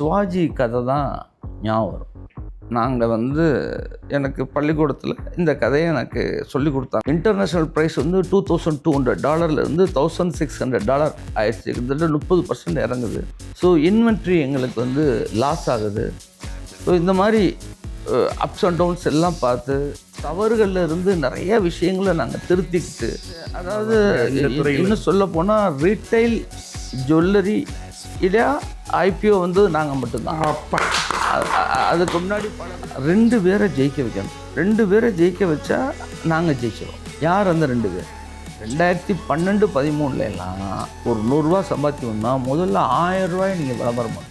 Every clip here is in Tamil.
சிவாஜி கதை தான் ஞாபகம் வரும். நாங்கள் வந்து எனக்கு பள்ளிக்கூடத்தில் இந்த கதையை எனக்கு சொல்லி கொடுத்தாங்க. இன்டர்நேஷ்னல் ப்ரைஸ் வந்து டூ தௌசண்ட் டூ ஹண்ட்ரட் டாலர்லேருந்து தௌசண்ட் சிக்ஸ் ஹண்ட்ரட் டாலர் ஆயிடுச்சு. கிட்டத்தட்ட முப்பது பர்சன்ட் இறங்குது. ஸோ இன்வென்ட்ரி எங்களுக்கு வந்து லாஸ் ஆகுது. ஸோ இந்த மாதிரி அப்ஸ் அண்ட் டவுன்ஸ் எல்லாம் பார்த்து தவறுகள்ல இருந்து நிறைய விஷயங்களை நாங்கள் திருத்திக்கிட்டு அதாவது இன்னும் சொல்ல போனால் ரீட்டைல் ஜுவல்லரி இதா ஐபிஓ வந்து நாங்கள் மட்டும்தான். அதுக்கு முன்னாடி ரெண்டு பேரை ஜெயிக்க வைக்கணும். ரெண்டு பேரை ஜெயிக்க வச்சா நாங்கள் ஜெயிச்சிடும் யார் அந்த ரெண்டு பேர்? ரெண்டாயிரத்தி பன்னெண்டு பதிமூணுல எல்லாம் ஒரு நூறுரூவா சம்பாதிக்கணும்னா முதல்ல ஆயிரம் ரூபாய் நீங்கள் விளம்பரம் பண்ணணும்.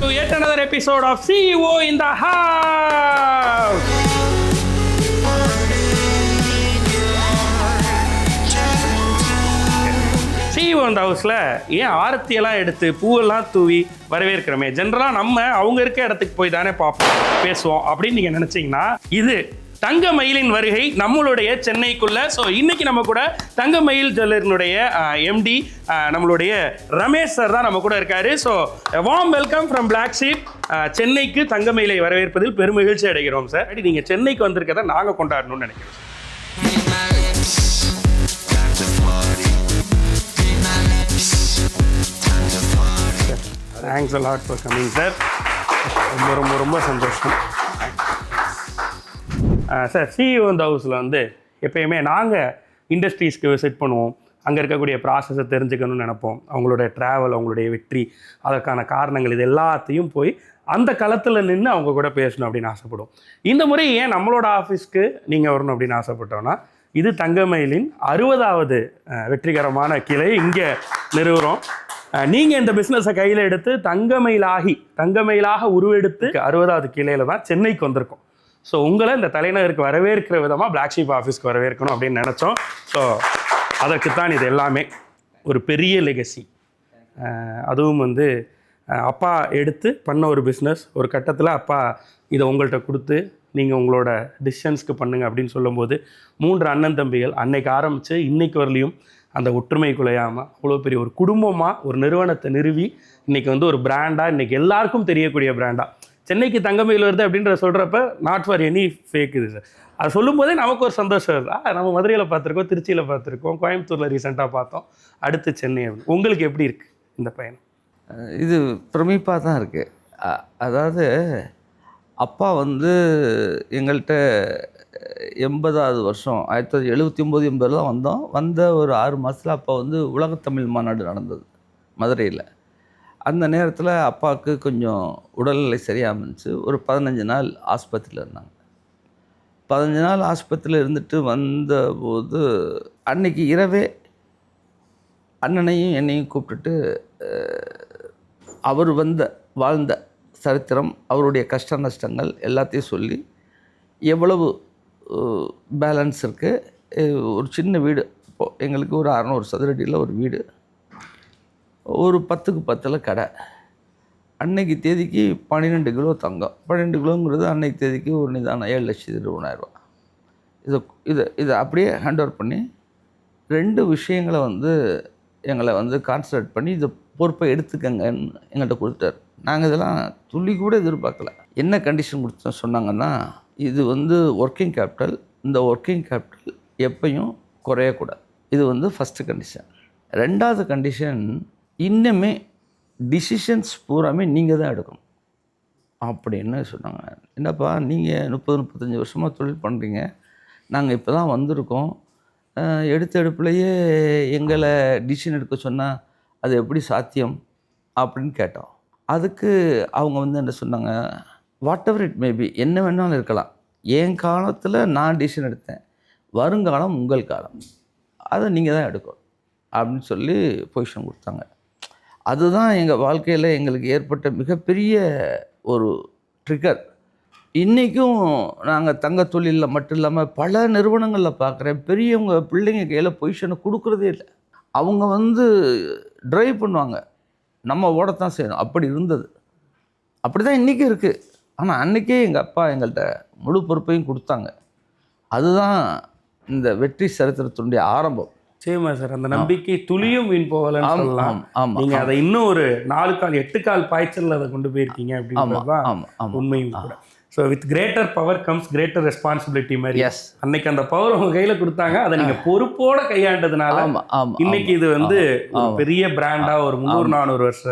To yet another episode of CEO in the House. CEO இந்த ஹவுஸில் ஏன் ஆரத்தியெல்லாம் எடுத்து பூவெல்லாம் தூவி வரவேற்கிறோமே? ஜென்ரலாக நம்ம அவங்க இருக்க இடத்துக்கு போய் தானே பார்ப்போம் பேசுவோம் அப்படின்னு நீங்கள் நினச்சிங்கன்னா இது தங்க மயிலின் வருகை நம்மளுடைய சென்னைக்குள்ள. ஸோ இன்னைக்கு நம்ம கூட தங்க மயில் ஜுவல்லரினுடைய எம்டி நம்மளுடைய ரமேஷ் சார் தான் நம்ம கூட இருக்காரு. So warm welcome from black sheep சென்னைக்கு தங்க மயிலை வரவேற்பதில் பெருமகிழ்ச்சி அடைகிறோம் சார் நீங்கள் சென்னைக்கு வந்திருக்கதை நாங்கள் கொண்டாடணும்னு நினைக்கிறோம் thanks lot for coming sir ரொம்ப ரொம்ப ரொம்ப சந்தோஷம். சார் சிஇஓ இந்த ஹவுஸில் வந்து எப்பயுமே நாங்கள் இண்டஸ்ட்ரீஸ்க்கு விசிட் பண்ணுவோம். அங்கே இருக்கக்கூடிய ப்ராசஸை தெரிஞ்சுக்கணும்னு நினைப்போம். அவங்களோட ட்ராவல் அவங்களுடைய வெற்றி அதற்கான காரணங்கள் இது எல்லாத்தையும் போய் அந்த களத்தில் நின்று அவங்க கூட பேசணும் அப்படின்னு ஆசைப்படுவோம். இந்த முறை ஏன் நம்மளோட ஆஃபீஸ்க்கு நீங்கள் வரணும் அப்படின்னு ஆசைப்பட்டோன்னா இது தங்கமயிலின் அறுபதாவது வெற்றிகரமான கிளை இங்கே நிறுவுறோம். நீங்கள் இந்த பிஸ்னஸை கையில் எடுத்து தங்கமயிலாகி தங்கமயிலாக உருவெடுத்து அறுபதாவது கிளையில தான் சென்னைக்கு வந்திருக்கோம். ஸோ உங்களை இந்த தலைநகருக்கு வரவேற்கிற விதமாக பிளாக் ஷீப் ஆஃபீஸ்க்கு வரவேற்கணும் அப்படின்னு நினச்சோம். ஸோ அதற்குத்தான் இது எல்லாமே ஒரு பெரிய லெகசி அதுவும் வந்து அப்பா எடுத்து பண்ண ஒரு பிஸ்னஸ் ஒரு கட்டத்தில் அப்பா இதை உங்கள்கிட்ட கொடுத்து நீங்கள் உங்களோட டிஸ்டன்ஸ்க்கு பண்ணுங்கள் அப்படின்னு சொல்லும்போது மூன்று அண்ணன் தம்பிகள் அன்னைக்கு ஆரம்பித்து இன்னைக்கு வரலையும் அந்த ஒற்றுமை குலையாமல் அவ்வளோ பெரிய ஒரு குடும்பமாக ஒரு நிறுவனத்தை நிறுவி இன்றைக்கி வந்து ஒரு பிராண்டாக இன்றைக்கி எல்லாருக்கும் தெரியக்கூடிய பிராண்டாக சென்னைக்கு தங்கமயில் வருது அப்படின்ற சொல்கிறப்ப நாட் ஃபார் எனி ஃபேக் இது சார் அது சொல்லும்போதே நமக்கு ஒரு சந்தோஷம் வருது. நம்ம மதுரையில் பார்த்துருக்கோம் திருச்சியில் பார்த்துருக்கோம் கோயம்புத்தூரில் ரீசெண்டாக பார்த்தோம். அடுத்து சென்னை அப்படின்னு. உங்களுக்கு எப்படி இருக்குது இந்த பயணம்? இது பிரமிப்பாக தான் இருக்குது அதாவது அப்பா வந்து எங்கள்கிட்ட எண்பதாவது வருஷம் ஆயிரத்தி தொள்ளாயிரத்தி எழுபத்தி ஒம்பது எண்பதில் தான் வந்தோம். வந்த ஒரு ஆறு மாதத்தில் அப்பா வந்து உலகத்தமிழ் மாநாடு நடந்தது மதுரையில். அந்த நேரத்தில் அப்பாவுக்கு கொஞ்சம் உடல்நிலை சரியாக இருந்துச்சு. ஒரு பதினஞ்சு நாள் ஆஸ்பத்திரியில் இருந்தாங்க. பதினஞ்சு நாள் ஆஸ்பத்திரியில் இருந்துட்டு வந்தபோது அன்னைக்கு இரவே அண்ணனையும் என்னையும் கூப்பிட்டுட்டு அவர் வந்த வாழ்ந்த சரித்திரம் அவருடைய கஷ்ட நஷ்டங்கள் எல்லாத்தையும் சொல்லி எவ்வளவு பேலன்ஸ் இருக்குது ஒரு சின்ன வீடு இப்போ எங்களுக்கு ஒரு அறநூறு சதுரடியில் ஒரு வீடு. ஒரு பத்துக்கு பத்தில் கடை. அன்னைக்கு தேதிக்கு பன்னிரெண்டு கிலோ தங்கம். பன்னெண்டு கிலோங்கிறது அன்னைக்கு தேதிக்கு ஒரு நிதானம் ஏழு லட்சத்தி இருபதாயிரரூபா இதை இதை இதை அப்படியே ஹேண்ட் ஓவர் பண்ணி ரெண்டு விஷயங்களை வந்து எங்களை வந்து கான்சன்ட்ரேட் பண்ணி இதை பொறுப்பை எடுத்துக்கங்கன்னு எங்கள்கிட்ட கொடுத்தாரு. நாங்கள் இதெல்லாம் துள்ளி கூட எதிர்பார்க்கல. என்ன கண்டிஷன் கொடுத்த சொன்னாங்கன்னா இது வந்து ஒர்க்கிங் கேபிட்டல் இந்த ஒர்க்கிங் கேபிட்டல் எப்பையும் குறையக்கூடாது. இது வந்து ஃபஸ்ட்டு கண்டிஷன் ரெண்டாவது கண்டிஷன் இன்னுமே டிசிஷன்ஸ் பூராமே நீங்கள் தான் எடுக்கணும். அப்படின்னு சொன்னாங்க. என்னப்பா நீங்கள் முப்பது முப்பத்தஞ்சு வருஷமாக தொழில் பண்ணுறீங்க நாங்கள் இப்போ தான் வந்திருக்கோம் எடுத்த எடுப்புலையே எங்களை டிசிஷன் எடுக்க சொன்னால் அது எப்படி சாத்தியம் அப்படின்னு கேட்டோம். அதுக்கு அவங்க வந்து என்ன சொன்னாங்க வாட் எவர் இட் மேபி என்ன வேணாலும் இருக்கலாம். என் காலத்தில் நான் டிசிஷன் எடுத்தேன். வருங்காலம் உங்கள் காலம். அதை நீங்கள் தான் எடுக்கணும். அப்படின்னு சொல்லி பொசிஷன் கொடுத்தாங்க. அதுதான் எங்கள் வாழ்க்கையில் எங்களுக்கு ஏற்பட்ட மிகப்பெரிய ஒரு ட்ரிகர் இன்றைக்கும் நாங்கள் தங்க தொழிலில் மட்டும் இல்லாமல் பல நிறுவனங்களில் பார்க்குறேன் பெரியவங்க பிள்ளைங்க கையில் பொசிஷனை கொடுக்குறதே இல்லை. அவங்க வந்து ட்ரைவ் பண்ணுவாங்க. நம்ம ஓடத்தான் செய்யணும். அப்படி இருந்தது. அப்படி தான் இன்றைக்கும் இருக்குது ஆனால் அன்றைக்கே எங்கள் அப்பா எங்கள்கிட்ட முழு பொறுப்பையும் கொடுத்தாங்க. அதுதான் இந்த வெற்றி சரித்திரத்தினுடைய ஆரம்பம். சரிமா சார். அந்த நம்பிக்கை துளியும் வீண் போகலன்னு சொல்லலாம். ஆமாம் ஆமாம் நீங்க அதை இன்னும் ஒரு நாலு கால் எட்டு கால் பாய்ச்சல்ல அதை கொண்டு போயிருக்கீங்க அப்படின்றது தான் உண்மையும் கூட. So with greater power comes greater responsibility மாதிரி எஸ் அன்னைக்கு அந்த பவர் உங்க கையில கொடுத்தாங்க அதை நீங்க பொறுப்போட கையாண்டதுனால இன்னைக்கு இது வந்து. பெரிய பிராண்டா ஒரு முந்நூறு நானூறு வருஷ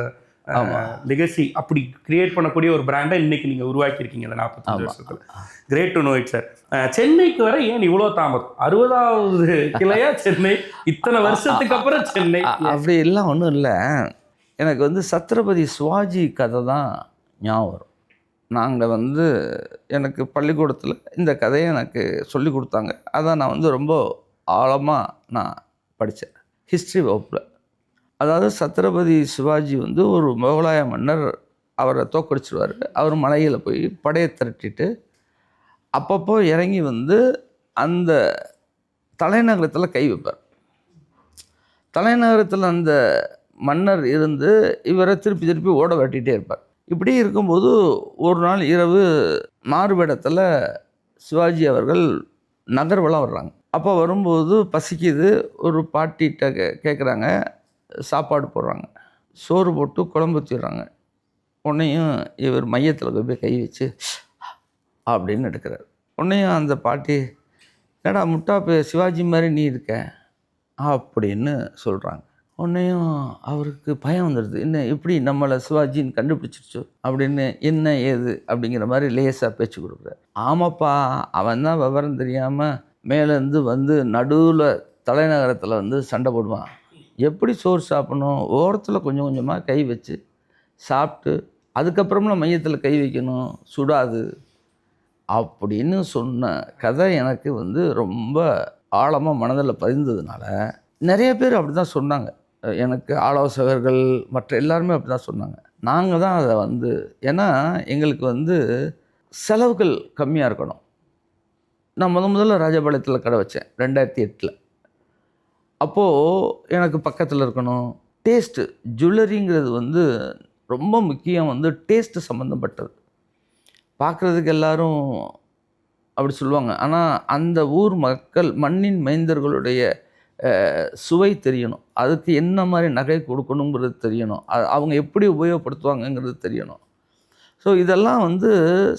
ஆமா. லெகசி அப்படி கிரியேட் பண்ணக்கூடிய ஒரு பிராண்டை இன்னைக்கு நீங்க உருவாக்கியிருக்கீங்க இந்த நாற்பத்தஞ்சு. வருஷத்துல. Great to know it sir சென்னைக்கு வர ஏன் இவ்வளோ தாமதம்? அறுபதாவது கிளையா சென்னை? இத்தனை வருஷத்துக்கு அப்புறம் சென்னை? அப்படி எல்லாம் ஒன்றும் இல்லை. எனக்கு வந்து சத்ரபதி சிவாஜி கதை தான் ஞாபகம் வரும். நாங்கள் வந்து எனக்கு பள்ளிக்கூடத்தில் இந்த கதையை எனக்கு சொல்லி கொடுத்தாங்க. அதை நான் வந்து ரொம்ப ஆழமாக நான் படித்தேன் ஹிஸ்ட்ரி வகுப்பில். அதாவது சத்ரபதி சிவாஜி வந்து ஒரு முகலாய மன்னர் அவரை தோக்கடிச்சிருவார் அவர் மலையில் போய் படையை திரட்டிட்டு அப்பப்போ இறங்கி வந்து அந்த தலைநகரத்தில் கை வைப்பார். தலைநகரத்தில் அந்த மன்னர் இருந்து இவரை திருப்பி திருப்பி ஓட வெட்டிகிட்டே இருப்பார். இப்படி இருக்கும்போது ஒரு நாள் இரவு மாறுவேடத்தில் சிவாஜி அவர்கள் நகர்வலம் வர்றாங்க. அப்போ வரும்போது பசிக்குது ஒரு பாட்டிகிட்ட கே கேட்குறாங்க சாப்பாடு போடுறாங்க. சோறு போட்டு குழம்பு ஊற்றிடுறாங்க உன்னையும் இவர் மையத்தில் போய் கை வச்சு அப்படின்னு எடுக்கிறார். உன்னையும் அந்த பாட்டி என்னடா முட்டா சிவாஜி மாதிரி நீ இருக்க? அப்படின்னு சொல்கிறாங்க உன்னையும் அவருக்கு பயம் வந்துடுது. என்ன எப்படி நம்மளை சிவாஜின்னு கண்டுபிடிச்சிருச்சோ? அப்படின்னு என்ன ஏது? அப்படிங்கிற மாதிரி லேசாக பேச்சு கொடுக்குறாரு ஆமாப்பா அவன் தான் விவரம் தெரியாமல் மேலேருந்து வந்து நடுவில் தலைநகரத்தில் வந்து சண்டை போடுவான். எப்படி சோறு சாப்பிடணும்? ஓரத்தில் கொஞ்சம் கொஞ்சமாக கை வச்சு சாப்பிட்டு அதுக்கப்புறமா மையத்தில் கை வைக்கணும். சுடாது. அப்படின்னு சொன்ன கதை எனக்கு வந்து ரொம்ப ஆழமாக மனதில் பதிந்ததுனால நிறைய பேர் அப்படி தான் சொன்னாங்க. எனக்கு ஆலோசகர்கள் மற்ற எல்லாருமே அப்படி தான் சொன்னாங்க. நாங்கள் தான் அதை வந்து ஏன்னா எங்களுக்கு வந்து செலவுகள் கம்மியாக இருக்கணும். நான் முத முதல்ல ராஜபாளையத்தில் கடை வச்சேன் ரெண்டாயிரத்தி எட்டில். அப்போது எனக்கு பக்கத்தில் இருக்கணும். டேஸ்ட்டு ஜுவல்லரிங்கிறது வந்து ரொம்ப முக்கியம் வந்து டேஸ்ட்டு சம்மந்தப்பட்டது பார்க்குறதுக்கு எல்லாரும் அப்படி சொல்லுவாங்க. ஆனால் அந்த ஊர் மக்கள் மண்ணின் மைந்தர்களுடைய சுவை தெரியணும். அதுக்கு என்ன மாதிரி நகை கொடுக்கணுங்கிறது தெரியணும். அது அவங்க எப்படி உபயோகப்படுத்துவாங்கங்கிறது தெரியணும். ஸோ இதெல்லாம் வந்து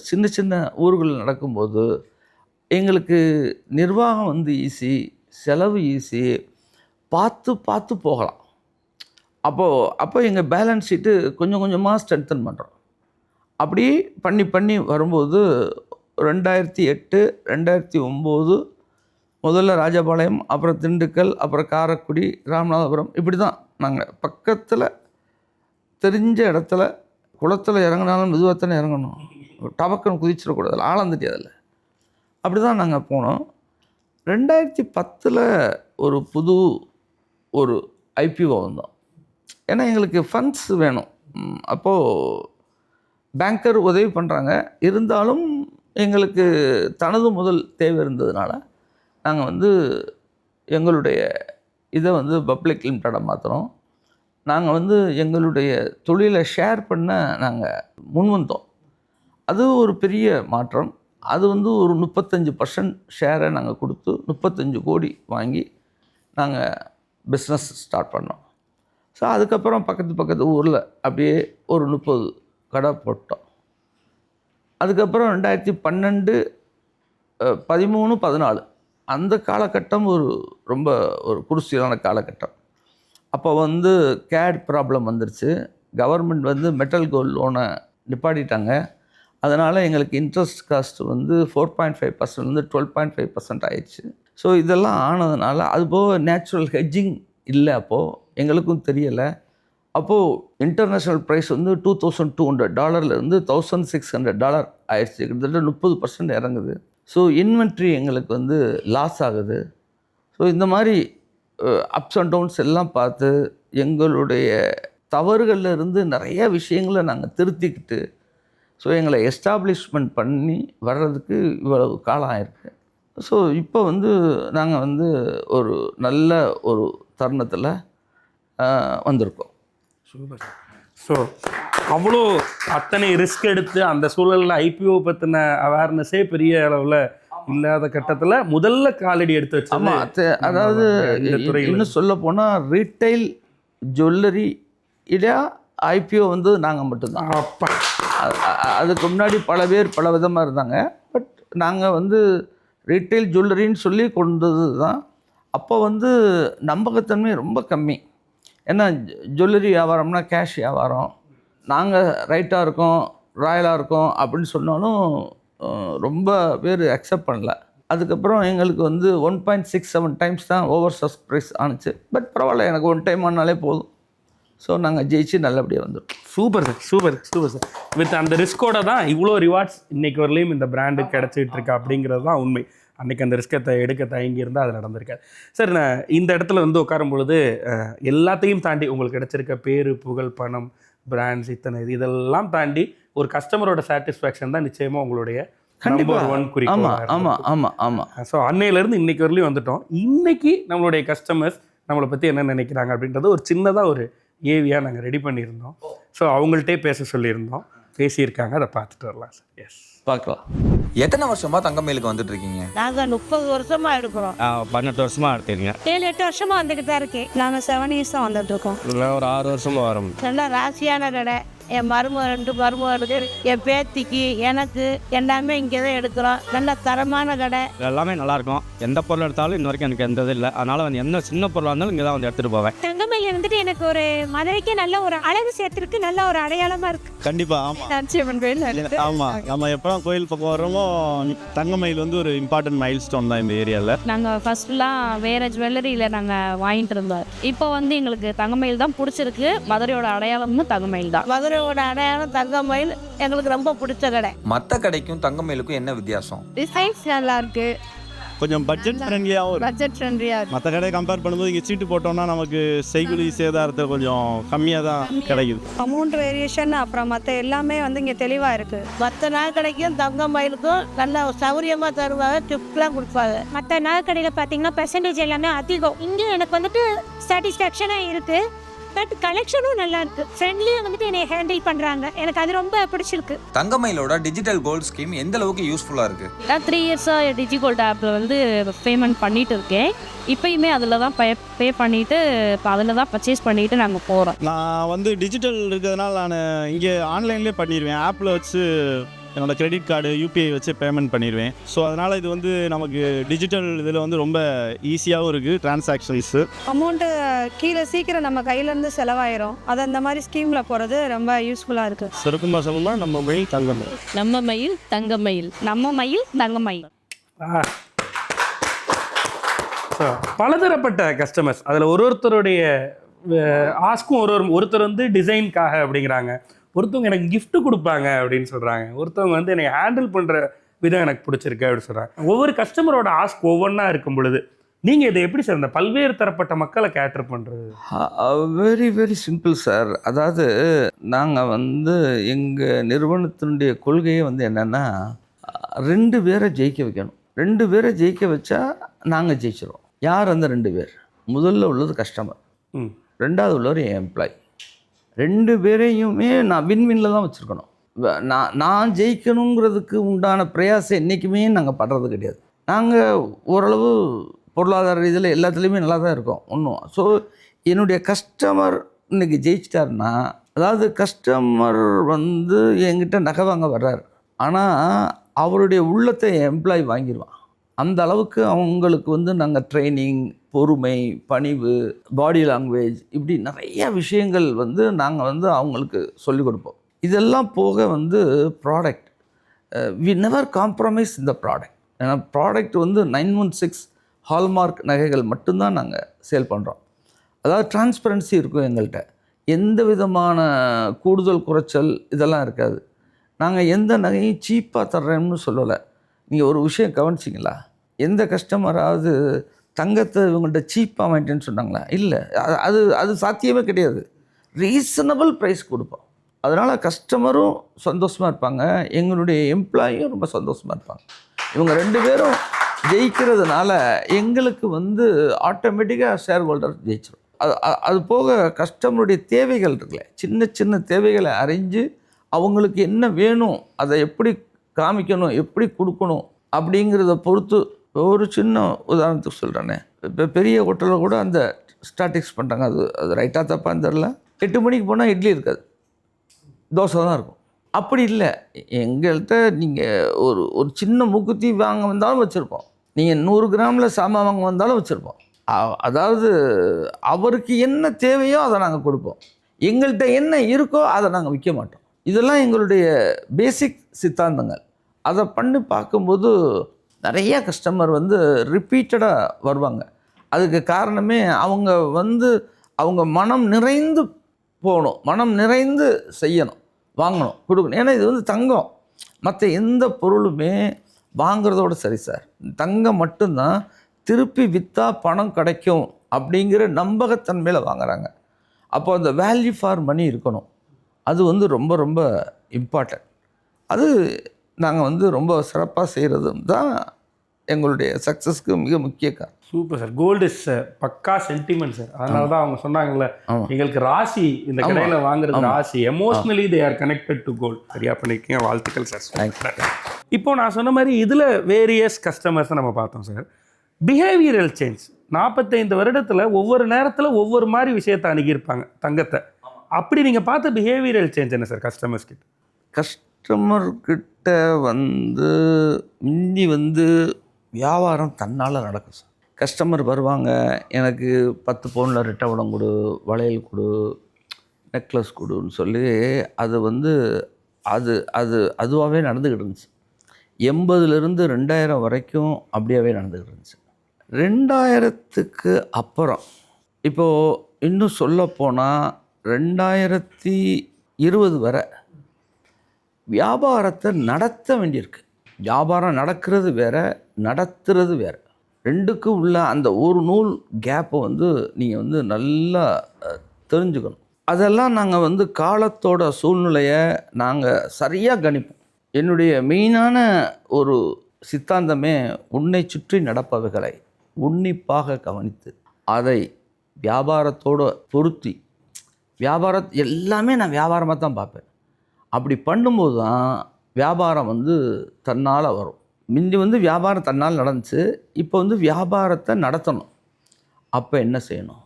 சின்ன சின்ன ஊர்களில் நடக்கும்போது எங்களுக்கு நிர்வாகம் வந்து ஈஸி செலவு ஈஸி பார்த்து பார்த்து போகலாம். அப்போது அப்போ எங்கள் பேலன்ஸ் ஷீட்டு கொஞ்சம் கொஞ்சமாக ஸ்ட்ரென்தன் பண்ணுறோம் அப்படி பண்ணி பண்ணி வரும்போது ரெண்டாயிரத்தி எட்டு ரெண்டாயிரத்தி ஒம்பது முதல்ல ராஜபாளையம் அப்புறம் திண்டுக்கல் அப்புறம் காரைக்குடி ராமநாதபுரம். இப்படி தான் நாங்கள் பக்கத்தில் தெரிஞ்ச இடத்துல குளத்தில் இறங்கினாலும் மெதுவாக தானே இறங்கணும் டபக்குன்னு குதிச்சிடக்கூடாது. ஆழம் தெரியாதுல்ல அப்படி தான் நாங்கள் போனோம். ரெண்டாயிரத்தி பத்தில் ஒரு புது ஒரு ஐபிஓ வந்தோம். ஏன்னா எங்களுக்கு ஃபண்ட்ஸ் வேணும். அப்போது பேங்கர் உதவி பண்ணுறாங்க இருந்தாலும் எங்களுக்கு தனது முதல் தேவை இருந்ததுனால நாங்கள் வந்து எங்களுடைய இதை வந்து பப்ளிக் லிமிட்டடாக மாற்றுறோம் நாங்கள் வந்து எங்களுடைய தொழிலை ஷேர் பண்ண நாங்கள் முன் வந்தோம். அது ஒரு பெரிய மாற்றம். அது வந்து ஒரு முப்பத்தஞ்சு பர்சன்ட் ஷேரை நாங்கள் கொடுத்து முப்பத்தஞ்சு கோடி வாங்கி நாங்கள் பிஸ்னஸ் ஸ்டார்ட் பண்ணோம். ஸோ அதுக்கப்புறம் பக்கத்து பக்கத்து ஊரில் அப்படியே ஒரு முப்பது கடை போட்டோம். அதுக்கப்புறம் ரெண்டாயிரத்தி பன்னெண்டு பதிமூணு பதினாலு அந்த காலகட்டம் ஒரு ரொம்ப ஒரு குருசியலான காலகட்டம். அப்போ வந்து கேட் ப்ராப்ளம் வந்துருச்சு. கவர்மெண்ட் வந்து மெட்டல் கோல்ட் லோனை நிப்பாட்டிட்டாங்க. அதனால் எங்களுக்கு இன்ட்ரெஸ்ட் காஸ்ட் வந்து ஃபோர் பாயிண்ட் ஃபைவ் பர்சன்ட்லேருந்து டுவெல் பாயிண்ட் ஃபைவ் பர்சன்ட் ஆயிடுச்சு. ஸோ இதெல்லாம் ஆனதுனால அது போக நேச்சுரல் ஹெஜ்ஜிங் இல்லை அப்போது எங்களுக்கும் தெரியலை. அப்போது இன்டர்நேஷ்னல் ப்ரைஸ் வந்து டூ தௌசண்ட் டூ ஹண்ட்ரட் டாலர்லேருந்து தௌசண்ட் சிக்ஸ் ஹண்ட்ரட் டாலர் ஆயிடுச்சு. கிட்டத்தட்ட முப்பது பர்சன்ட் இறங்குது. ஸோ இன்வென்ட்ரி எங்களுக்கு வந்து லாஸ் ஆகுது. ஸோ இந்த மாதிரி அப்ஸ் அண்ட் டவுன்ஸ் எல்லாம் பார்த்து எங்களுடைய தவறுகள்ல இருந்து நிறைய விஷயங்களை நாங்கள் திருத்திக்கிட்டு ஸோ எங்களை எஸ்டாப்ளிஷ்மெண்ட் பண்ணி வர்றதுக்கு இவ்வளவு காலம் ஆயிருக்கு. ஸோ இப்போ வந்து நாங்கள் வந்து ஒரு நல்ல ஒரு தருணத்தில் வந்திருக்கோம். சூப்பர். ஸோ அவ்வளோ அத்தனை ரிஸ்க் எடுத்து அந்த சூழலில் ஐபிஓ பற்றின அவேர்னஸே பெரிய அளவில் இல்லாத கட்டத்துல முதல்ல காலடி எடுத்து வச்சது ஆமாம் அதாவது. இன்னும் சொல்ல போனால் ரீட்டைல் ஜுவல்லரி இடையா ஐபிஓ வந்து நாங்கள் மட்டும்தான். அப்பா. அதுக்கு முன்னாடி பல பேர் பல விதமாக இருந்தாங்க. பட் நாங்கள் வந்து ரீட்டைல் ஜுவல்லரின்னு சொல்லி கொண்டது தான் அப்போ வந்து நம்பகத்தன்மை ரொம்ப கம்மி. ஏன்னா ஜுவல்லரி வியாபாரம்னா கேஷ் வியாபாரம். நாங்கள் ரைட்டாக இருக்கோம் ராயலாக இருக்கோம் அப்படின்னு சொன்னாலும் ரொம்ப பேர் அக்செப்ட் பண்ணல. அதுக்கப்புறம் எங்களுக்கு வந்து one point six seven times தான் ஓவர் சப்ஸ்கிரைஸ் ஆணுச்சு. பட் பரவாயில்ல எனக்கு ஒன் டைம் ஆனாலே போதும். ஸோ நாங்கள் ஜெயிச்சு நல்லபடியாக வந்துடும் super sir super super sir with அந்த ரிஸ்கோட தான் இவ்வளோ ரிவார்ட்ஸ் இன்னைக்கு வரலையும் இந்த பிராண்டு கிடச்சிட்டு இருக்கு அப்படிங்கிறது தான் உண்மை. அன்னைக்கு அந்த ரிஸ்கத்தை எடுக்க தயங்கி இருந்தால் அது நடந்திருக்காது. சார் நான் இந்த இடத்துல வந்து உட்காரும் பொழுது எல்லாத்தையும் தாண்டி உங்களுக்கு கிடைச்சிருக்க பேரு புகழ் பணம் பிராண்ட்ஸ் இத்தனை இது இதெல்லாம் தாண்டி ஒரு கஸ்டமரோட சாட்டிஸ்ஃபேக்ஷன் தான் நிச்சயமா உங்களுடைய நம்பர் ஒன் ஆமாம் குறிக்கோள் ஆமாம் ஆமாம் ஆமாம் ஸோ அன்னையிலேருந்து இன்னைக்கு வரலையும் வந்துட்டோம். இன்னைக்கு நம்மளுடைய கஸ்டமர்ஸ் நம்மளை பற்றி என்ன நினைக்கிறாங்க அப்படின்றது ஒரு சின்னதாக ஒரு ஏவியாக நாங்கள் ரெடி பண்ணியிருந்தோம். ஸோ அவங்கள்ட்டே பேச சொல்லியிருந்தோம். பேசியிருக்காங்க அதை பார்த்துட்டு வரலாம் சார் எஸ் பார்க்கலாம். எத்தனை வருஷமா தங்கமயிலுக்கு வந்துட்டு இருக்கீங்க நாங்கள் முப்பது வருஷமா எடுக்கிறோம். பன்னெண்டு வருஷமா எடுத்துருங்க ஏழு எட்டு வருஷமா வந்துக்கிட்டு தான் இருக்கேன். நாங்கள் செவன் இயர்ஸ் தான் வந்துட்டு இருக்கோம் இல்லை ஒரு ஆறு வருஷமா வரோம். நல்லா ராசியான கடை. என் மருமக ரெண்டு மருமகளுக்கு என் பேத்திக்கு எனக்கு எல்லாமே இங்கே தான் எடுக்கிறோம். நல்ல தரமான கடை. எல்லாமே நல்லா இருக்கும். எந்த பொருள் எடுத்தாலும் இன்ன வரைக்கும் எனக்கு எந்த இது இல்லை. அதனால வந்து எந்த சின்ன பொருளாக இருந்தாலும் இங்கே தான் வந்து எடுத்துகிட்டு போவேன். தங்கமயில் வந்துட்டு எனக்கு ஒரு மதுரைக்கே நல்ல ஒரு அழகு சேர்த்துருக்கு நல்ல ஒரு அடையாளமா இருக்கு. கண்டிப்பா ஆமா. கோயில் ஆமா நம்ம எப்பலாம் கோயில் பக்கம் வர்றோமோ தங்கமயில் வந்து ஒரு இம்பார்ட்டன்ட் மைல் ஸ்டோன் தான் இந்த ஏரியால. நாங்கள் ஃபர்ஸ்ட்லாம் வேறு ஜுவல்லரியில் நாங்கள் வாங்கிட்டு இருந்தோம். இப்போ வந்து எங்களுக்கு தங்கமயில் தான் பிடிச்சிருக்கு. மதுரையோட அடையாளம்னு தங்கமயில் தான். மதுரையோட அடையாளம் தங்க மயில் எங்களுக்கு ரொம்ப பிடிச்ச கடை. மத்த கடைக்கும் தங்கமயிலுக்கும் என்ன வித்தியாசம்? டிசைன்ஸ் நல்லா இருக்கு. கொஞ்சம் பட்ஜெட் ஃப்ரெண்ட்லியாகவும் இருக்கும் பட்ஜெட் ஃப்ரெண்ட்லியா இருக்கு மற்ற கடையை கம்பேர் பண்ணும்போது இங்கே சீட்டு போட்டோம்னா நமக்கு செய்குலி சேதாரத்தை கொஞ்சம் கம்மியாக தான் கிடைக்குது. அமௌண்ட் வேரியேஷன் அப்புறம் மற்ற எல்லாமே வந்து இங்கே தெளிவாக இருக்கு. மற்ற நாள் கடைக்கும் தங்க மயிலுக்கும் நல்ல சௌரியமாக தருவாங்க டிப்ஸ்லாம் கொடுப்பாங்க. மற்ற நகைக்கடையில் பார்த்தீங்கன்னா பெர்சன்டேஜ் எல்லாமே அதிகம். இங்கே எனக்கு வந்துட்டு சாட்டிஸ்ஃபேக்ஷனாக இருக்கு. பட் கலெக்ஷனும் நல்லா இருக்கு. ஃப்ரெண்ட்லியாக வந்துட்டு என்னை ஹேண்டில் பண்ணுறாங்க எனக்கு அது ரொம்ப பிடிச்சிருக்கு. தங்கமயிலோட டிஜிட்டல் கோல்ட் ஸ்கீம் எந்த அளவுக்கு யூஸ்ஃபுல்லா இருக்கு? நான் த்ரீ இயர்ஸாக டிஜிகோல்ட் ஆப்பில் வந்து பேமெண்ட் பண்ணிட்டு இருக்கேன். இப்பயுமே அதில் தான் பே பே பண்ணிவிட்டு இப்போ அதில் தான் பர்ச்சேஸ் பண்ணிவிட்டு நாங்கள் போகிறோம் நான் வந்து டிஜிட்டல் இருக்கிறதுனால நான் இங்கே ஆன்லைன்லேயே பண்ணிடுவேன் ஆப்பில் வச்சு என்னோட கிரெடிட் கார்டு யூபிஐ வச்சு பேமெண்ட் பண்ணிடுவேன். ஸோ அதனால் இது வந்து நமக்கு டிஜிட்டல் இதில் வந்து ரொம்ப ஈஸியாகவும் இருக்குது டிரான்சாக்ஷன்ஸு அமௌண்ட்டு கீழே சீக்கிரம் நம்ம கையிலேருந்து செலவாயிரும். அது அந்த மாதிரி ஸ்கீமில் போகிறது ரொம்ப யூஸ்ஃபுல்லாக இருக்கு. சுருக்கமாக சொல்லணும்னா நம்ம மொழி தங்கம் நம்ம மயில் தங்க மயில். நம்ம மயில் தங்க மயில். ஸோ பலதரப்பட்ட கஸ்டமர்ஸ் அதில் ஒரு ஒருத்தருடைய ஆஸ்க்கும் ஒரு ஒரு ஒருத்தர் வந்து டிசைனுக்காக அப்படிங்கிறாங்க. ஒருத்தவங்க எனக்கு gift கொடுப்பாங்க அப்படின்னு சொல்கிறாங்க ஒருத்தவங்க வந்து என்னை ஹேண்டில் பண்ணுற விதம் எனக்கு பிடிச்சிருக்கு அப்படின்னு சொல்கிறாங்க ஒவ்வொரு கஸ்டமரோட ஆஸ்க் ஒவ்வொன்றா இருக்கும் பொழுது நீங்கள் இதை எப்படி சார் இந்த பல்வேறு தரப்பட்ட மக்களை கேட்டர் பண்ணுறது வெரி வெரி சிம்பிள் சார் அதாவது நாங்கள் வந்து எங்கள் நிறுவனத்தினுடைய கொள்கையே வந்து என்னென்னா ரெண்டு பேரை ஜெயிக்க வைக்கணும். ரெண்டு பேரை ஜெயிக்க வச்சா நாங்கள் ஜெயிச்சிருவோம். யார் அந்த ரெண்டு பேர்? முதல்ல உள்ளது கஸ்டமர் ரெண்டாவது உள்ளவர் என் எம்ப்ளாய் ரெண்டு பேரையுமே நான் வின்வின்ல தான் வச்சுருக்கணும். நான் நான் ஜெயிக்கணுங்கிறதுக்கு உண்டான பிரயாசம் என்றைக்குமே நாங்கள் படுறது கிடையாது. நாங்கள் ஓரளவு பொருளாதார ரீதியில் எல்லாத்துலேயுமே நல்லா தான் இருக்கோம் ஒன்றும் ஸோ என்னுடைய கஸ்டமர் இன்னைக்கு ஜெயிச்சிட்டாருன்னா அதாவது கஸ்டமர் வந்து என்கிட்ட நகை வாங்க வர்றார். ஆனால் அவருடைய உள்ளத்தை எம்ப்ளாய் வாங்கிடுவான் அந்த அளவுக்கு அவங்களுக்கு வந்து நாங்கள் ட்ரைனிங் பொறுமை பணிவு பாடி லாங்குவேஜ் இப்படி நிறைய விஷயங்கள் வந்து நாங்கள் வந்து அவங்களுக்கு சொல்லிக் கொடுப்போம். இதெல்லாம் போக வந்து ப்ராடக்ட் வி நெவர் காம்ப்ரமைஸ் இந்த ப்ராடக்ட் ஏன்னா ப்ராடக்ட் வந்து நைன் ஒன் சிக்ஸ் ஹால்மார்க் நகைகள் மட்டும்தான் நாங்கள் சேல் பண்ணுறோம் அதாவது டிரான்ஸ்பரன்சி இருக்கும் எங்கள்கிட்ட எந்த விதமான கூடுதல் குறைச்சல் இதெல்லாம் இருக்காது. நாங்கள் எந்த நகையும் சீப்பாக தர்றோம்னு சொல்லலை. நீங்கள் ஒரு விஷயம் கவனிச்சிங்களா? எந்த கஸ்டமராவது தங்கத்தை இவங்கள்ட்ட சீப்பாக வாங்கிட்டேன்னு சொன்னாங்களா? இல்லை. அது- அது அது சாத்தியமே கிடையாது. ரீசனபிள் ப்ரைஸ் கொடுப்போம். அதனால் கஸ்டமரும் சந்தோஷமாக இருப்பாங்க. எங்களுடைய எம்ப்ளாயும் ரொம்ப சந்தோஷமாக இருப்பாங்க. இவங்க ரெண்டு பேரும் ஜெயிக்கிறதுனால எங்களுக்கு வந்து ஆட்டோமேட்டிக்காக ஷேர் ஹோல்டர் ஜெயிச்சிடும் அது அது போக கஸ்டமருடைய தேவைகள் இருக்குல்ல. சின்ன சின்ன தேவைகளை அறிஞ்சு அவங்களுக்கு என்ன வேணும் அதை எப்படி காமிக்கணும் எப்படி கொடுக்கணும் அப்படிங்கிறத பொறுத்து ஒரு சின்ன உதாரணத்துக்கு சொல்கிறேனே இப்போ பெரிய ஹோட்டலில் கூட அந்த ஸ்டாட்டிக்ஸ் பண்ணுறாங்க அது அது ரைட்டாக தப்பான்னு தெரில எட்டு மணிக்கு போனால் இட்லி இருக்காது. தோசை தான் இருக்கும். அப்படி இல்லை. எங்கள்கிட்ட நீங்கள் ஒரு ஒரு சின்ன மூக்குத்தி வாங்க வந்தாலும் வச்சுருப்போம். நீங்கள் நூறு கிராமில் சாமான் வாங்க வந்தாலும் வச்சுருப்போம். அதாவது அவருக்கு என்ன தேவையோ அதை நாங்கள் கொடுப்போம். எங்கள்கிட்ட என்ன இருக்கோ அதை நாங்கள் விற்க மாட்டோம். இதெல்லாம் எங்களுடைய பேசிக் சித்தாந்தங்கள். அதை பண்ணி பார்க்கும்போது நிறைய கஸ்டமர் வந்து ரிப்பீட்டடாக வருவாங்க. அதுக்கு காரணமே அவங்க வந்து அவங்க மனம் நிறைந்து போகணும். மனம் நிறைந்து செய்யணும். வாங்கணும் கொடுக்கணும். ஏன்னா இது வந்து தங்கம். மற்ற எந்த பொருளுமே வாங்குறதோட சரி சார். தங்கம் மட்டும்தான் திருப்பி விற்றா பணம் கிடைக்கும் அப்படிங்கிற நம்பகத்தன்மையில் வாங்குறாங்க. அப்போ அந்த வேல்யூ ஃபார் மணி இருக்கணும். அது வந்து ரொம்ப ரொம்ப இம்பார்ட்டன்ட் அது நாங்கள் வந்து ரொம்ப சிறப்பாக செய்கிறது தான் எங்களுடைய சக்ஸஸ்க்கு மிக முக்கிய காரணம். சூப்பர் சார் கோல்டு இஸ் பக்கா சென்டிமெண்ட் சார் அதனால தான் அவங்க சொன்னாங்கல்ல. எங்களுக்கு ராசி இந்த. கடையில் வாங்குறது. ராசி. Emotionally they are connected to gold சரியா பண்ணிருக்கீங்க? வாழ்த்துக்கள் சார். இப்போ நான் சொன்ன மாதிரி இதில் வேரியஸ் கஸ்டமர்ஸை நம்ம பார்த்தோம் சார் பிஹேவியரல் சேஞ்ச் நாற்பத்தைந்து வருடத்தில் ஒவ்வொரு நேரத்தில் ஒவ்வொரு மாதிரி விஷயத்தை அணுகியிருப்பாங்க தங்கத்தை. அப்படி நீங்கள் பார்த்த பிஹேவியரல் சேஞ்ச் என்ன சார் கஸ்டமர்ஸ் கிட்ட? கஸ்டமர்கிட்ட வந்து முந்தி வந்து வியாபாரம் தன்னால் நடக்கும் சார். கஸ்டமர் வருவாங்க எனக்கு பத்து பவுனில் ரெட்டவடம் கொடு வளையல் கொடு நெக்லஸ் கொடுன்னு சொல்லி அது வந்து அது அது அதுவாகவே நடந்துக்கிட்டு இருந்துச்சு. எண்பதுலேருந்து ரெண்டாயிரம் வரைக்கும் அப்படியாவே நடந்துக்கிட்டு இருந்துச்சு. ரெண்டாயிரத்துக்கு அப்புறம் இப்போது இன்னும் சொல்லப்போனால் ரெண்டாயிரத்தி இருபது வரை வியாபாரத்தை நடத்த வேண்டியிருக்கு. வியாபாரம் நடக்கிறது வேற நடத்துறது வேற. ரெண்டுக்கும் உள்ள அந்த ஒரு நூல் கேப்பை வந்து நீங்கள் வந்து நல்லா தெரிஞ்சுக்கணும். அதெல்லாம் நாங்கள் வந்து காலத்தோட சூழ்நிலையை நாங்கள் சரியாக கணிப்போம். என்னுடைய மெயினான ஒரு சித்தாந்தமே உன்னை சுற்றி நடப்பவைகளை உன்னிப்பாக கவனித்து அதை வியாபாரத்தோட பொருத்தி. வியாபார எல்லாமே நான் வியாபாரமாக தான் பார்ப்பேன். அப்படி பண்ணும்போது தான் வியாபாரம் வந்து தன்னால் வரும். முந்தி வந்து வியாபாரம் தன்னால் நடந்துச்சு. இப்போ வந்து வியாபாரத்தை நடத்தணும். அப்போ என்ன செய்யணும்?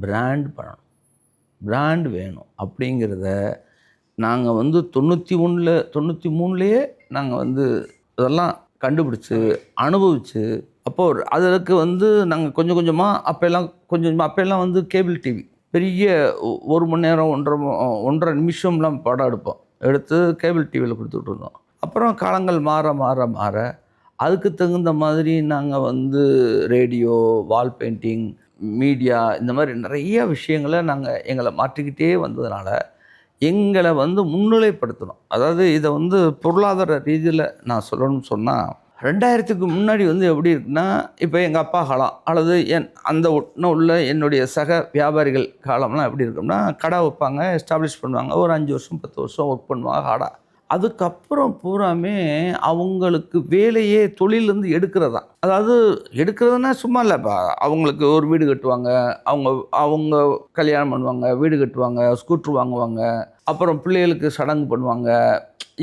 பிராண்ட் பண்ணணும். பிராண்ட் வேணும். அப்படிங்கிறத நாங்கள் வந்து தொண்ணூற்றி ஒன்றில் தொண்ணூற்றி மூணுலேயே நாங்கள் வந்து இதெல்லாம் கண்டுபிடிச்சு அனுபவித்து அப்போ ஒரு- அதற்கு வந்து நாங்கள் கொஞ்சம் கொஞ்சமாக அப்போல்லாம் கொஞ்சம் கொஞ்சமாக அப்போல்லாம் வந்து கேபிள் டிவி. பெரிய ஒ- ஒரு மணி நேரம் ஒன்றரை ஒன்றரை நிமிஷம்லாம் படம் எடுப்போம். எடுத்து கேபிள் டிவியில் கொடுத்துட்ருந்தோம். அப்புறம் காலங்கள் மாற மாற மாற அதுக்கு தகுந்த மாதிரி நாங்கள் வந்து ரேடியோ வால் பெயிண்டிங் மீடியா இந்த மாதிரி நிறைய விஷயங்களை நாங்கள் எங்களை மாற்றிக்கிட்டே வந்ததுனால எங்களை வந்து முன்னிலைப்படுத்தணும். அதாவது இதை வந்து பொருளாதார ரீதியில் நான் சொல்லணும்னு சொன்னால் ரெண்டாயிரத்துக்கு முன்னாடி வந்து எப்படி இருக்குன்னா இப்போ எங்கள் அப்பா காலம் அல்லது என் அந்த ஒட்டின உள்ள என்னுடைய சக வியாபாரிகள் காலம்லாம் எப்படி இருக்கும்னா கடை வைப்பாங்க எஸ்டாப்ளிஷ் பண்ணுவாங்க ஒரு அஞ்சு வருஷம் பத்து வருஷம் ஒர்க் பண்ணுவாங்க காடா அதுக்கப்புறம் பூராமே அவங்களுக்கு வேலையே தொழிலேருந்து எடுக்கிறதா. அதாவது எடுக்கிறதுனா சும்மா இல்லைப்பா அவங்களுக்கு ஒரு வீடு கட்டுவாங்க அவங்க அவங்க கல்யாணம் பண்ணுவாங்க வீடு கட்டுவாங்க ஸ்கூட்ரு வாங்குவாங்க அப்புறம் பிள்ளைகளுக்கு சடங்கு பண்ணுவாங்க.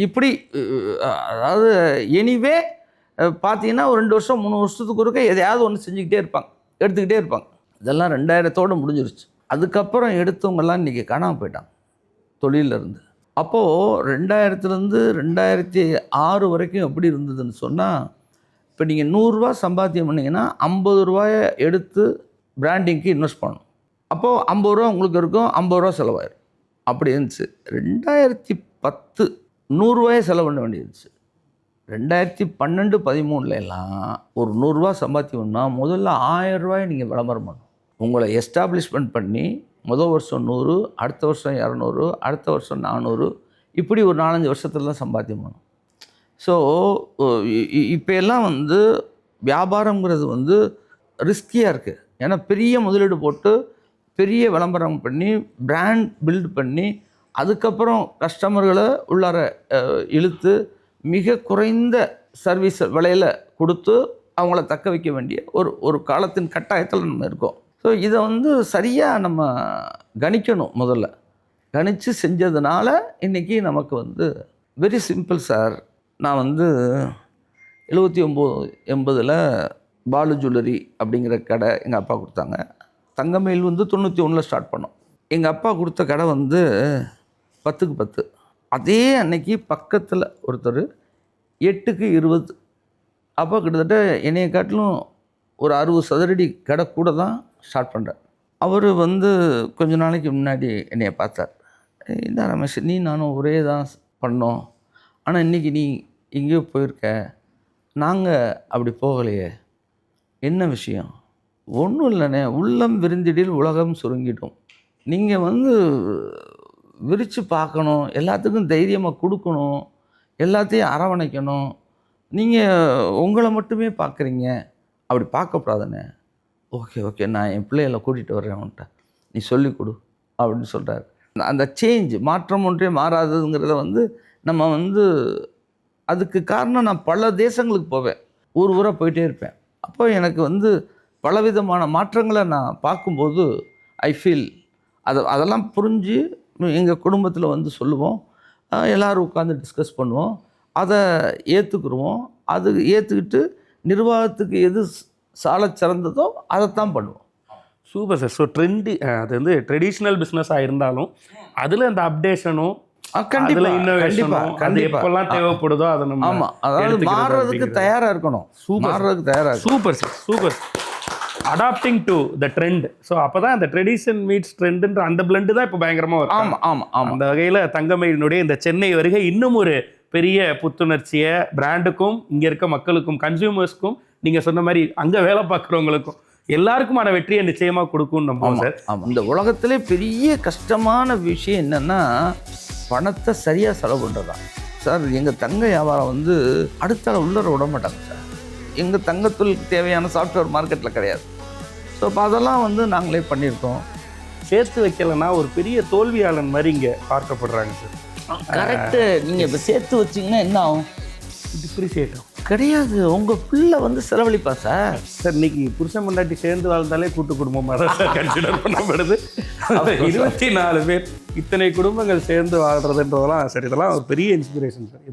இப்படி அதாவது எனிவே பார்த்தீங்கன்னா ஒரு ரெண்டு வருஷம் மூணு வருஷத்துக்கு ஒருக்க எதையாவது ஒன்று செஞ்சுக்கிட்டே இருப்பாங்க. எடுத்துக்கிட்டே இருப்பாங்க. இதெல்லாம் ரெண்டாயிரத்தோடு முடிஞ்சிருச்சு. அதுக்கப்புறம் எடுத்தவங்கெல்லாம் இன்றைக்கி காணாமல் போயிட்டாங்க. தொழிலிருந்து இருந்து. அப்போது ரெண்டாயிரத்துலேருந்து ரெண்டாயிரத்தி ஆறு வரைக்கும் எப்படி இருந்ததுன்னு சொன்னால் இப்போ நீங்கள் நூறுரூவா சம்பாத்தியம் பண்ணிங்கன்னா ஐம்பது ரூபாயை எடுத்து பிராண்டிங்க்கு இன்வெஸ்ட் பண்ணணும். அப்போது ஐம்பது ரூபா உங்களுக்கு இருக்கும் ஐம்பது ரூபா செலவாயிரும். அப்படி இருந்துச்சு. ரெண்டாயிரத்தி பத்து நூறுரூவாயே செலவு பண்ண வேண்டியிருந்துச்சு. ரெண்டாயிரத்தி பன்னெண்டு பதிமூணுல எல்லாம் ஒரு நூறுரூவா சம்பாத்தியம்னா முதல்ல ஆயரூவாயை நீங்கள் விளம்பரம் பண்ணணும். உங்களை எஸ்டாப்ளிஷ்மெண்ட் பண்ணி முதல் வருஷம் நூறு அடுத்த வருஷம் இரநூறு அடுத்த வருஷம் நானூறு இப்படி ஒரு நாலஞ்சு வருஷத்துல தான் சம்பாத்தியம் பண்ணும் ஸோ இப்போ எல்லாம் வந்து வியாபாரங்கிறது வந்து ரிஸ்கியாக இருக்குது ஏன்னா பெரிய முதலீடு போட்டு பெரிய விளம்பரம் பண்ணி பிராண்ட் பில்ட் பண்ணி அதுக்கப்புறம் கஸ்டமர்களை உள்ளார இழுத்து மிக குறைந்த சர்வீஸ் விலையில் கொடுத்து அவங்கள தக்க வைக்க வேண்டிய ஒரு ஒரு காலத்தின் கட்டாயத்தில் நம்ம இருக்கோம். ஸோ இதை வந்து சரியாக நம்ம கணிக்கணும் முதல்ல. கணித்து செஞ்சதுனால இன்றைக்கி நமக்கு வந்து வெரி சிம்பிள் சார் நான் வந்து எழுபத்தி ஒம்பது எண்பதில் பாலு ஜுவல்லரி அப்படிங்கிற கடை எங்கள் அப்பா கொடுத்தாங்க. தங்கமயில் வந்து தொண்ணூற்றி ஒன்றில் ஸ்டார்ட் பண்ணோம். எங்கள் அப்பா கொடுத்த கடை வந்து பத்துக்கு பத்து. அதே அன்னைக்கு பக்கத்தில் ஒருத்தர் எட்டுக்கு இருபது. அப்போ கிட்டத்தட்ட என்னைய காட்டிலும் ஒரு அறுபது சதுரடி கடை கூட தான் ஸ்டார்ட் பண்ணுறார் அவர் வந்து கொஞ்ச நாளைக்கு முன்னாடி என்னைய பார்த்தார். இந்த ரமேஷ் நீ நானும் ஒரே தான் பண்ணோம். ஆனால் இன்றைக்கி நீ எங்கேயோ போயிருக்க. நாங்கள் அப்படி போகலையே. என்ன விஷயம்? ஒன்றும் இல்லைண்ணே. உள்ளம் விருந்திடில் உலகம் சுருங்கிட்டோம் நீங்கள் வந்து விரித்து பார்க்கணும் எல்லாத்துக்கும் தைரியமாக கொடுக்கணும் எல்லாத்தையும் அரவணைக்கணும். நீங்கள் உங்களை மட்டுமே பார்க்குறீங்க. அப்படி பார்க்கக்கூடாதுண்ணே ஓகே ஓகே நான் என் பிள்ளைகளை கூட்டிகிட்டு வர்றேன் அவன்கிட்ட. நீ சொல்லிக் கொடு அப்படின்னு சொல்கிறார் அந்த சேஞ்ச் மாற்றம் ஒன்றே மாறாததுங்கிறத வந்து நம்ம வந்து அதுக்கு காரணம் நான் பல தேசங்களுக்கு போவேன். ஊர் ஊராக போயிட்டே இருப்பேன். அப்போ எனக்கு வந்து பலவிதமான மாற்றங்களை நான் பார்க்கும்போது ஐ ஃபீல் அதை அதெல்லாம் புரிஞ்சு எங்கள் குடும்பத்தில் வந்து சொல்லுவோம். எல்லாரும் உட்காந்து டிஸ்கஸ் பண்ணுவோம். அதை ஏற்றுக்குருவோம் அது ஏற்றுக்கிட்டு நிர்வாகத்துக்கு எது சாலச் சிறந்ததோ அதைத்தான் பண்ணுவோம். சூப்பர் சார் ஸோ ட்ரெண்டு அது வந்து ட்ரெடிஷ்னல் பிஸ்னஸாக இருந்தாலும் அதில் அந்த அப்டேஷனும் தேவைப்படுதோ அதை நம்ம ஆமாம் அதாவது மாறுறதுக்கு. தயாராக இருக்கணும். Super. மாறுறதுக்கு தயாராக super sir super adapting to the trend so அப்போ தான் அந்த ட்ரெடிஷன் மீட்ஸ் ட்ரெண்டுன்ற அந்த பிளண்டு தான் இப்போ பயங்கரமாக வரும் ஆமாம் ஆமாம் ஆமாம் அந்த வகையில் தங்கமயிலினுடைய இந்த சென்னை வருகை இன்னும் ஒரு பெரிய புத்துணர்ச்சியை பிராண்டுக்கும் இங்கே இருக்க மக்களுக்கும் கன்சியூமர்ஸ்க்கும் நீங்கள் சொன்ன மாதிரி அங்கே வேலை பார்க்குறவங்களுக்கும் எல்லாருக்குமான வெற்றியை நிச்சயமாக கொடுக்கும்னு ஆமாம் சார். இந்த உலகத்திலே பெரிய கஷ்டமான விஷயம் என்னென்னா பணத்தை சரியாக செலவு பண்ணுறதா சார் எங்கள் தங்க வியாபாரம் வந்து அடுத்த உள்ளர விட மாட்டாங்க சார். எங்கள் தங்கத்தொழிலுக்கு தேவையான சாஃப்ட்வேர் மார்க்கெட்டில் கிடையாது. ஸோ அப்போ அதெல்லாம் வந்து நாங்களே பண்ணியிருக்கோம். சேர்த்து வைக்கலைன்னா ஒரு பெரிய தோல்வியாளன் மாதிரி இங்கே பார்க்கப்படுறாங்க சார் கரெக்டு நீங்கள் இப்போ சேர்த்து வச்சிங்கன்னா என்ன ஆகும்? டிப்ரிசியேட்டும் கிடையாது. உங்கள் பிள்ளை வந்து செலவழிப்பா சார் சார் இன்னைக்கு புருஷன் முன்னாடி சேர்ந்து வாழ்ந்தாலே கூட்டு குடும்பமாக தான் சார் கன்சிடர் பண்ணப்படுது. இருபத்தி நாலு பேர் இத்தனை குடும்பங்கள் சேர்ந்து வாழ்றதுன்றதெல்லாம் சார் இதெல்லாம் ஒரு பெரிய இன்ஸ்பிரேஷன் சார்